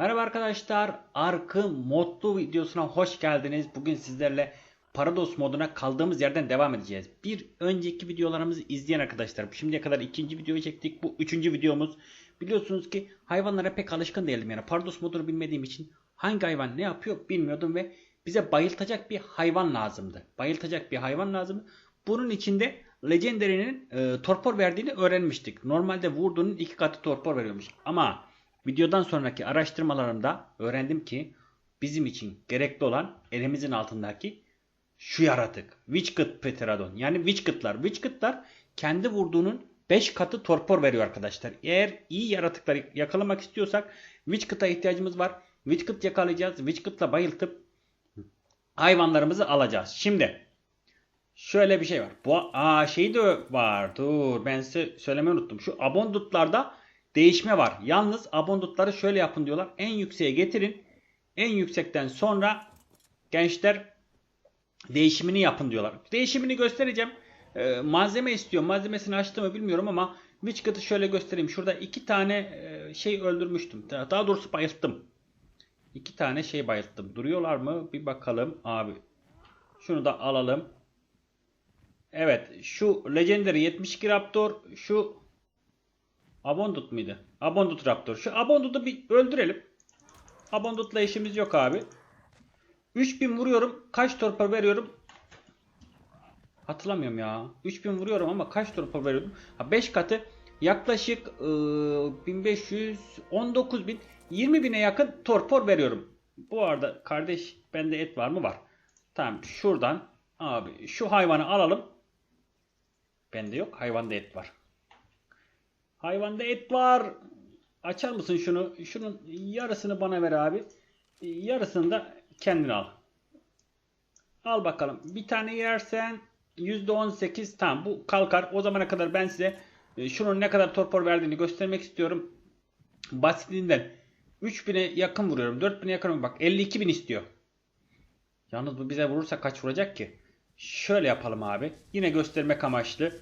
Merhaba arkadaşlar, Arkı modlu videosuna hoş geldiniz. Bugün sizlerle Parados moduna kaldığımız yerden devam edeceğiz. Bir önceki videolarımızı izleyen arkadaşlar, şimdiye kadar ikinci videoyu çektik. Bu üçüncü videomuz. Biliyorsunuz ki hayvanlara pek alışkın değilim yani. Parados modunu bilmediğim için hangi hayvan ne yapıyor bilmiyordum ve bize bayıltacak bir hayvan lazımdı. Bayıltacak bir hayvan lazımdı. Bunun içinde Legendary'nin e, torpor verdiğini öğrenmiştik. Normalde vurduğunun iki katı torpor veriyormuş. Ama videodan sonraki araştırmalarımda öğrendim ki bizim için gerekli olan elimizin altındaki şu yaratık. Witchkit Pterodon. Yani Witchkit'lar. Witchkit'lar kendi vurduğunun 5 katı torpor veriyor arkadaşlar. Eğer iyi yaratıkları yakalamak istiyorsak Witchkit'a ihtiyacımız var. Witchkit yakalayacağız. Witchkit'la bayıltıp hayvanlarımızı alacağız. Şimdi şöyle bir şey var. Bu aa şey de var. Dur ben size söylemeyi unuttum. Şu abondutlarda değişme var. Yalnız abondutları şöyle yapın diyorlar. En yükseğe getirin. En yüksekten sonra gençler değişimini yapın diyorlar. Değişimini göstereceğim. Ee, malzeme istiyor. Malzemesini açtığımı bilmiyorum ama Witchkit'i şöyle göstereyim. Şurada iki tane e, şey öldürmüştüm. Daha doğrusu bayılttım. İki tane şey bayılttım. Duruyorlar mı? Bir bakalım abi. Şunu da alalım. Evet. Şu Legendary 72 Raptor. Şu Abondut muydu? Abondut Raptor. Şu Abondut'u bir öldürelim. Abondut'la işimiz yok abi. 3000 vuruyorum. Kaç torpor veriyorum? Hatırlamıyorum ya. 3000 vuruyorum ama kaç torpor veriyordum? Ha 5 katı yaklaşık e, 1500 19000 20000'e yakın torpor veriyorum. Bu arada kardeş bende et var mı? Var. Tamam şuradan abi şu hayvanı alalım. Bende yok. Hayvanda et var. Hayvanda et var. Açar mısın şunu? Şunun yarısını bana ver abi. Yarısını da kendin al. Al bakalım. Bir tane yersen %18 tamam bu kalkar. O zamana kadar ben size e, şunun ne kadar torpor verdiğini göstermek istiyorum. Basitinden 3000'e yakın vuruyorum. 4000'e yakın bak 52.000 istiyor. Yalnız bu bize vurursa kaç vuracak ki? Şöyle yapalım abi. Yine göstermek amaçlı.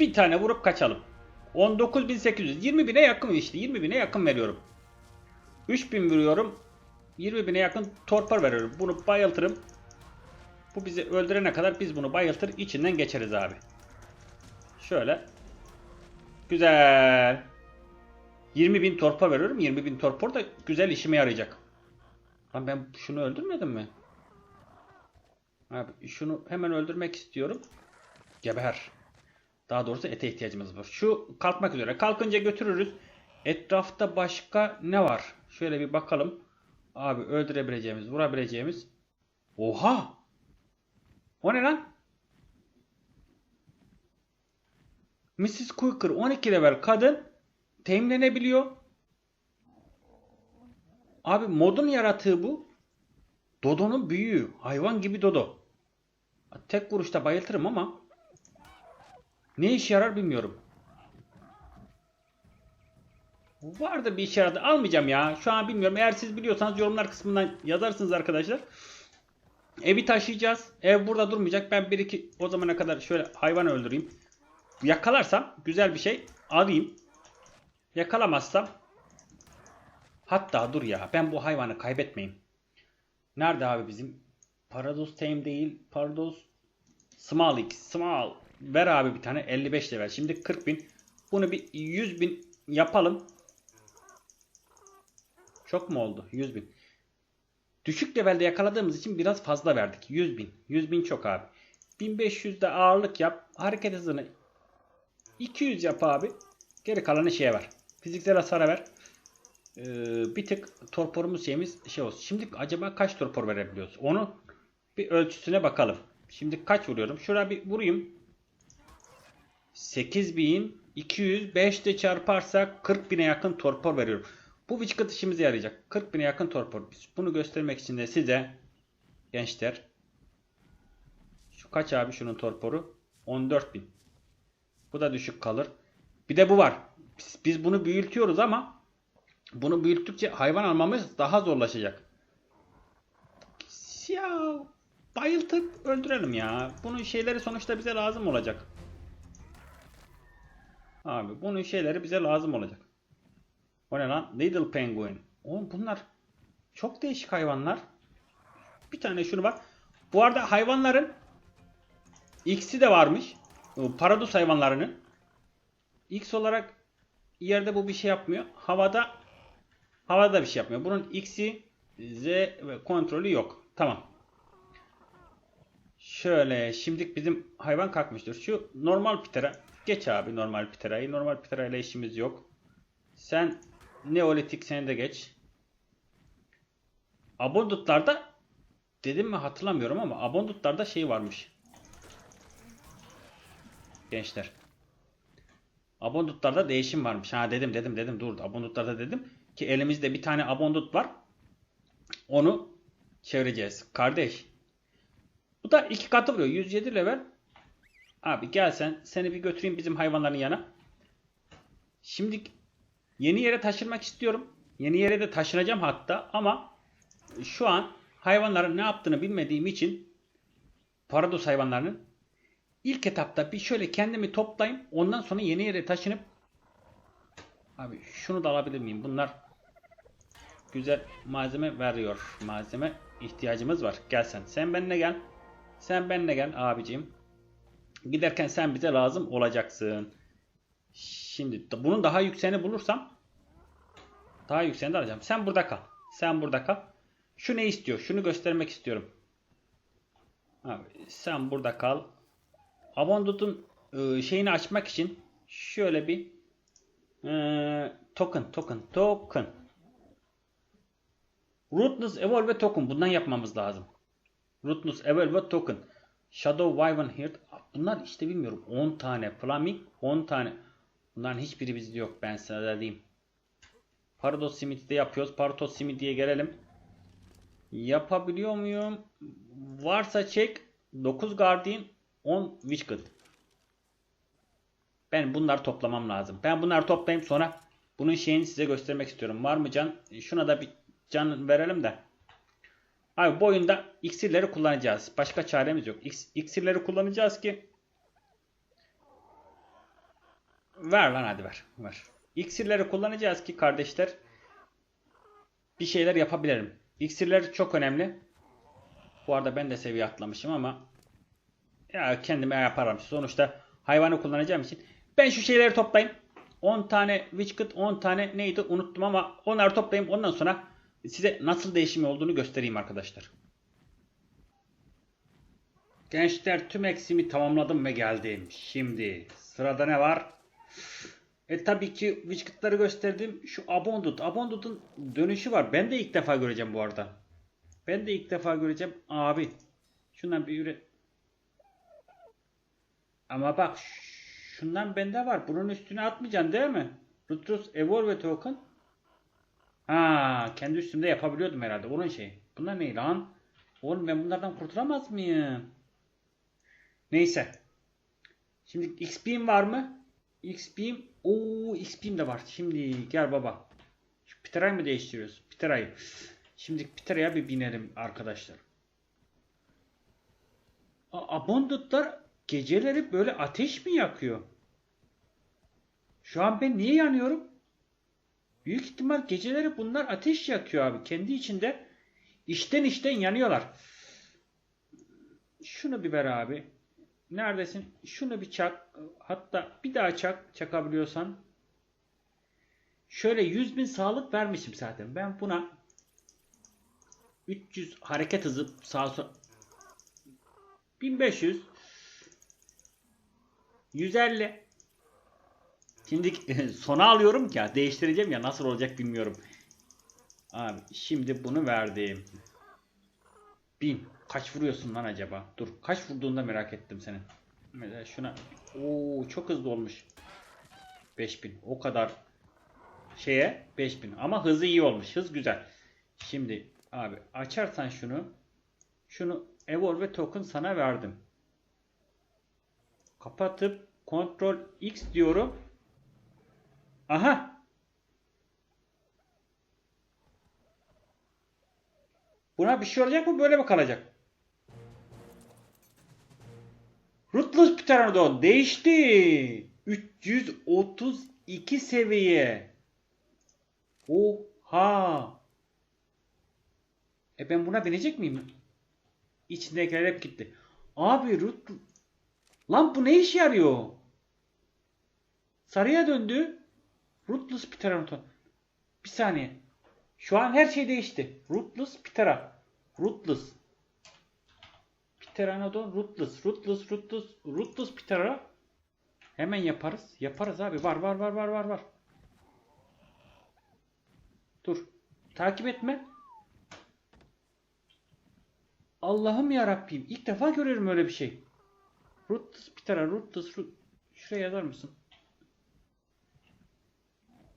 Bir tane vurup kaçalım. 19.800. 20.000'e yakın işte. 20.000'e yakın veriyorum. 3000 vuruyorum. 20.000'e yakın torpor veriyorum. Bunu bayıltırım. Bu bizi öldürene kadar biz bunu bayıltır içinden geçeriz abi. Şöyle. Güzel. 20.000 torpor veriyorum. 20.000 torpor da güzel işime yarayacak. Lan ben şunu öldürmedim mi? Abi şunu hemen öldürmek istiyorum. Geber. Daha doğrusu ete ihtiyacımız var. Şu kalkmak üzere. Kalkınca götürürüz. Etrafta başka ne var? Şöyle bir bakalım. Abi öldürebileceğimiz, vurabileceğimiz. Oha! O ne lan? Mrs. Quicker 12 level kadın teminlenebiliyor. Abi modun yaratığı bu. Dodo'nun büyüğü. Hayvan gibi Dodo. Tek vuruşta bayıltırım ama ne işe yarar bilmiyorum. Vardı bir işe yaradı. Almayacağım ya. Şu an bilmiyorum. Eğer siz biliyorsanız yorumlar kısmından yazarsınız arkadaşlar. Evi taşıyacağız. Ev burada durmayacak. Ben bir iki o zamana kadar şöyle hayvan öldüreyim. Yakalarsam güzel bir şey alayım. Yakalamazsam hatta dur ya ben bu hayvanı kaybetmeyeyim. Nerede abi bizim? Parados Tame değil. Parados Small X. Small. Ver abi bir tane 55 level. Şimdi 40 bin. Bunu bir 100 bin yapalım. Çok mu oldu? 100 bin. Düşük levelde yakaladığımız için biraz fazla verdik. 100 bin. 100 bin çok abi. 1500 de ağırlık yap. Hareket hızını 200 yap abi. Geri kalanı şeye ver. Fiziksel hasara ver. Ee, bir tık torporumuz şeyimiz şey olsun. Şimdi acaba kaç torpor verebiliyoruz? Onu bir ölçüsüne bakalım. Şimdi kaç vuruyorum? Şuraya bir vurayım. 8200 5 de çarparsak 40.000'e yakın torpor veriyorum. Bu Witchkit işimize yarayacak. 40.000'e yakın torpor. Bunu göstermek için de size gençler şu kaç abi şunun torporu? 14.000. Bu da düşük kalır. Bir de bu var. Biz, biz bunu büyütüyoruz ama bunu büyüttükçe hayvan almamız daha zorlaşacak. Ya bayıltıp öldürelim ya. Bunun şeyleri sonuçta bize lazım olacak. Abi bunun şeyleri bize lazım olacak. O ne lan? Little Penguin. Oğlum bunlar çok değişik hayvanlar. Bir tane şunu bak. Bu arada hayvanların X'i de varmış. Paradus hayvanlarının. X olarak yerde bu bir şey yapmıyor. Havada havada bir şey yapmıyor. Bunun X'i Z ve kontrolü yok. Tamam. Şöyle şimdilik bizim hayvan kalkmıştır. Şu normal pitera. Geç abi normal piterayı. Normal pitera ile işimiz yok. Sen Neolitik seni de geç. Abondutlarda dedim mi hatırlamıyorum ama abondutlarda şey varmış. Gençler. Abondutlarda değişim varmış. Ha dedim dedim dedim dur. Abondutlarda dedim ki elimizde bir tane abondut var. Onu çevireceğiz. Kardeş. Bu da iki katı vuruyor. 107 level. Abi gel sen. Seni bir götüreyim bizim hayvanların yana. Şimdi yeni yere taşınmak istiyorum. Yeni yere de taşınacağım hatta ama şu an hayvanların ne yaptığını bilmediğim için Parados hayvanlarının ilk etapta bir şöyle kendimi toplayayım. Ondan sonra yeni yere taşınıp abi şunu da alabilir miyim? Bunlar güzel malzeme veriyor. Malzeme ihtiyacımız var. Gel sen. Sen benimle gel. Sen benimle gel abicim. Giderken sen bize lazım olacaksın. Şimdi bunun daha yükseğini bulursam daha yükseğini alacağım. Sen burada kal. Sen burada kal. Şu ne istiyor? Şunu göstermek istiyorum. Abi sen burada kal. Abondut'un e, şeyini açmak için şöyle bir e, token token token Rootness Evolve Token bundan yapmamız lazım. Rootness Evolve Token Shadow Wyvern bunlar işte bilmiyorum 10 tane Flaming 10 tane bunların hiçbiri bizde yok ben size de diyeyim. Parados Smith'de yapıyoruz. Parados Smith'e gelelim. Yapabiliyor muyum? Varsa çek 9 Guardian 10 Witchgut. Ben bunları toplamam lazım. Ben bunları toplayayım sonra bunun şeyini size göstermek istiyorum. Var mı can? Şuna da bir can verelim de. Abi bu oyunda iksirleri kullanacağız. Başka çaremiz yok. İks- İksirleri kullanacağız ki Ver lan hadi ver. Ver. İksirleri kullanacağız ki kardeşler bir şeyler yapabilirim. İksirler çok önemli. Bu arada ben de seviye atlamışım ama ya kendime yaparım. Sonuçta hayvanı kullanacağım için. Ben şu şeyleri toplayayım. 10 tane Witchkit 10 tane neydi unuttum ama onları toplayayım. Ondan sonra size nasıl değişimi olduğunu göstereyim arkadaşlar. Gençler tüm eksimi tamamladım ve geldim. Şimdi sırada ne var? E tabii ki Witchkit'ları gösterdim. Şu Abondut. Abondut'un dönüşü var. Ben de ilk defa göreceğim bu arada. Ben de ilk defa göreceğim. Abi. Şundan bir üret. Ama bak şundan bende var. Bunun üstüne atmayacaksın değil mi? Rutrus Evolve Token. Ha, kendi üstümde yapabiliyordum herhalde. Onun şey. Bunlar ne lan? Oğlum ben bunlardan kurtulamaz mıyım? Neyse. Şimdi XP'm var mı? XP'm. Oo XP'm de var. Şimdi gel baba. Şu Pitera'yı mı değiştiriyoruz? Pitera'yı. Şimdi Pitera'ya bir binelim arkadaşlar. A- Abondutlar geceleri böyle ateş mi yakıyor? Şu an ben niye yanıyorum? Büyük ihtimal geceleri bunlar ateş yakıyor abi. Kendi içinde içten içten yanıyorlar. Şunu bir ver abi. Neredesin? Şunu bir çak. Hatta bir daha çak. Çakabiliyorsan. Şöyle 100 bin sağlık vermişim zaten. Ben buna 300 hareket hızı sağ sol 1500 150 Şimdi sona alıyorum ki değiştireceğim ya nasıl olacak bilmiyorum. Abi şimdi bunu verdim. 1000. Kaç vuruyorsun lan acaba? Dur kaç vurduğunda merak ettim senin. Mesela şuna. Oo çok hızlı olmuş. 5000. O kadar şeye 5000. Ama hızı iyi olmuş. Hız güzel. Şimdi abi açarsan şunu. Şunu Evolve Token sana verdim. Kapatıp Ctrl X diyorum. Aha. Buna bir şey olacak mı? Böyle mi kalacak? Ruthless Pteranodon değişti. 332 seviye. Oha. E ben buna binecek miyim? İçindekiler hep gitti. Abi Rut... Lan bu ne işe yarıyor? Sarıya döndü. Rootless Pteranodon. Bir saniye. Şu an her şey değişti. Rootless Ptera. Rootless. Pteranodon Rootless. Rootless, Rootless, Rootless Ptera. Hemen yaparız. Yaparız abi. Var var var var var var. Dur. Takip etme. Allah'ım ya Rabbim. İlk defa görüyorum öyle bir şey. Rootless Ptera, Rootless, root... Şuraya yazar mısın?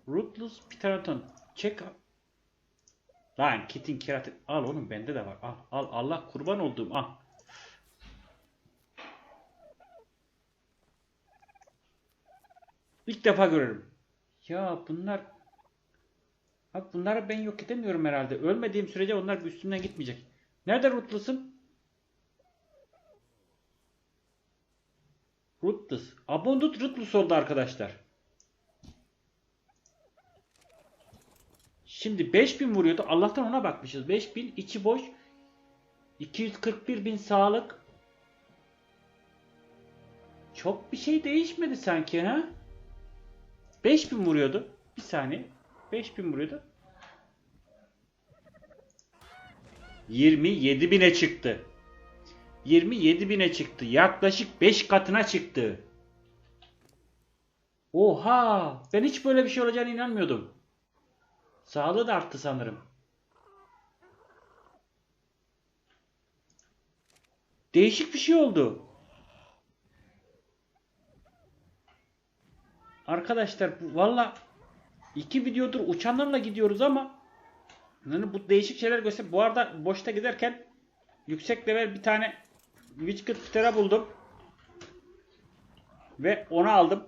Rootless Pteranodon. Check Lan kitin keratin. Al oğlum bende de var. Al al Allah kurban olduğum al. İlk defa görüyorum. Ya bunlar Abi bunları ben yok edemiyorum herhalde. Ölmediğim sürece onlar üstümden gitmeyecek. Nerede Rootless'ın? Rootless. Abundant Rootless oldu arkadaşlar. Şimdi 5000 vuruyordu. Allah'tan ona bakmışız. 5000 içi boş. 241 bin sağlık. Çok bir şey değişmedi sanki ha? 5000 vuruyordu. Bir saniye. 5000 vuruyordu. 27 bine çıktı. 27 bine çıktı. Yaklaşık 5 katına çıktı. Oha! Ben hiç böyle bir şey olacağına inanmıyordum. Sağlığı da arttı sanırım. Değişik bir şey oldu. Arkadaşlar valla iki videodur uçanlarla gidiyoruz ama yani bu değişik şeyler göster. Bu arada boşta giderken yüksek level bir tane Witchkit Ptera buldum. Ve onu aldım.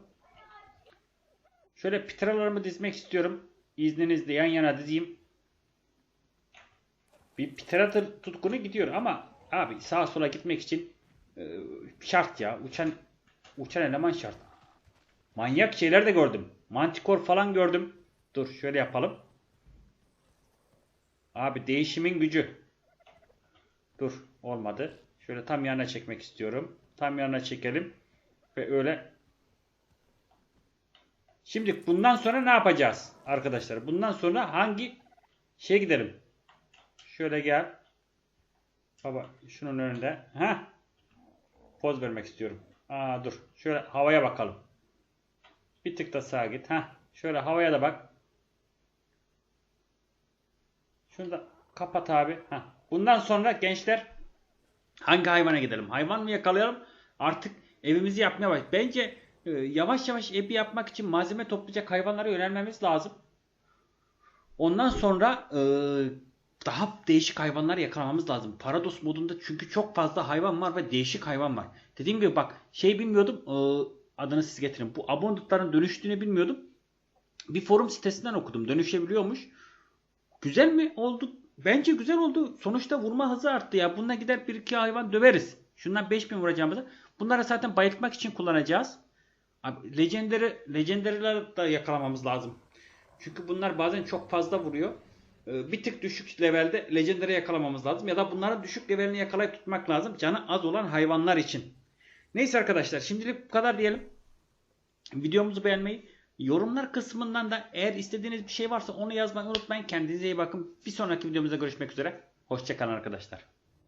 Şöyle Ptera'larımı dizmek istiyorum. İzninizle yan yana dizeyim. Bir Ptera tutkunu gidiyor ama abi sağa sola gitmek için e, şart ya. Uçan uçan eleman şart. Manyak şeyler de gördüm. Mantikor falan gördüm. Dur şöyle yapalım. Abi değişimin gücü. Dur olmadı. Şöyle tam yanına çekmek istiyorum. Tam yanına çekelim. Ve öyle. Şimdi bundan sonra ne yapacağız arkadaşlar? Bundan sonra hangi şeye gidelim? Şöyle gel. Baba şunun önünde. Ha? Poz vermek istiyorum. Aa dur. Şöyle havaya bakalım. Bir tık da sağa git. Ha. Şöyle havaya da bak. Şunu da kapat abi. Ha. Bundan sonra gençler hangi hayvana gidelim? Hayvan mı yakalayalım? Artık evimizi yapmaya baş. Bence yavaş yavaş evi yapmak için malzeme toplayacak hayvanlara yönelmemiz lazım. Ondan sonra e, daha değişik hayvanlar yakalamamız lazım. Parados modunda çünkü çok fazla hayvan var ve değişik hayvan var. Dediğim gibi bak şey bilmiyordum. E, adını siz getirin. Bu abondutların dönüştüğünü bilmiyordum. Bir forum sitesinden okudum. Dönüşebiliyormuş. Güzel mi oldu? Bence güzel oldu. Sonuçta vurma hızı arttı ya. Bununla gider bir iki hayvan döveriz. Şundan 5000 vuracağımızı. Bunları zaten bayıltmak için kullanacağız. Abi, Legendary, Legendary'leri da yakalamamız lazım. Çünkü bunlar bazen çok fazla vuruyor. Ee, Bir tık düşük levelde Legendary yakalamamız lazım. Ya da bunların düşük levelini yakalayıp tutmak lazım. Canı az olan hayvanlar için. Neyse arkadaşlar şimdilik bu kadar diyelim. Videomuzu beğenmeyi, yorumlar kısmından da eğer istediğiniz bir şey varsa onu yazmayı unutmayın. Kendinize iyi bakın. Bir sonraki videomuzda görüşmek üzere. Hoşçakalın arkadaşlar.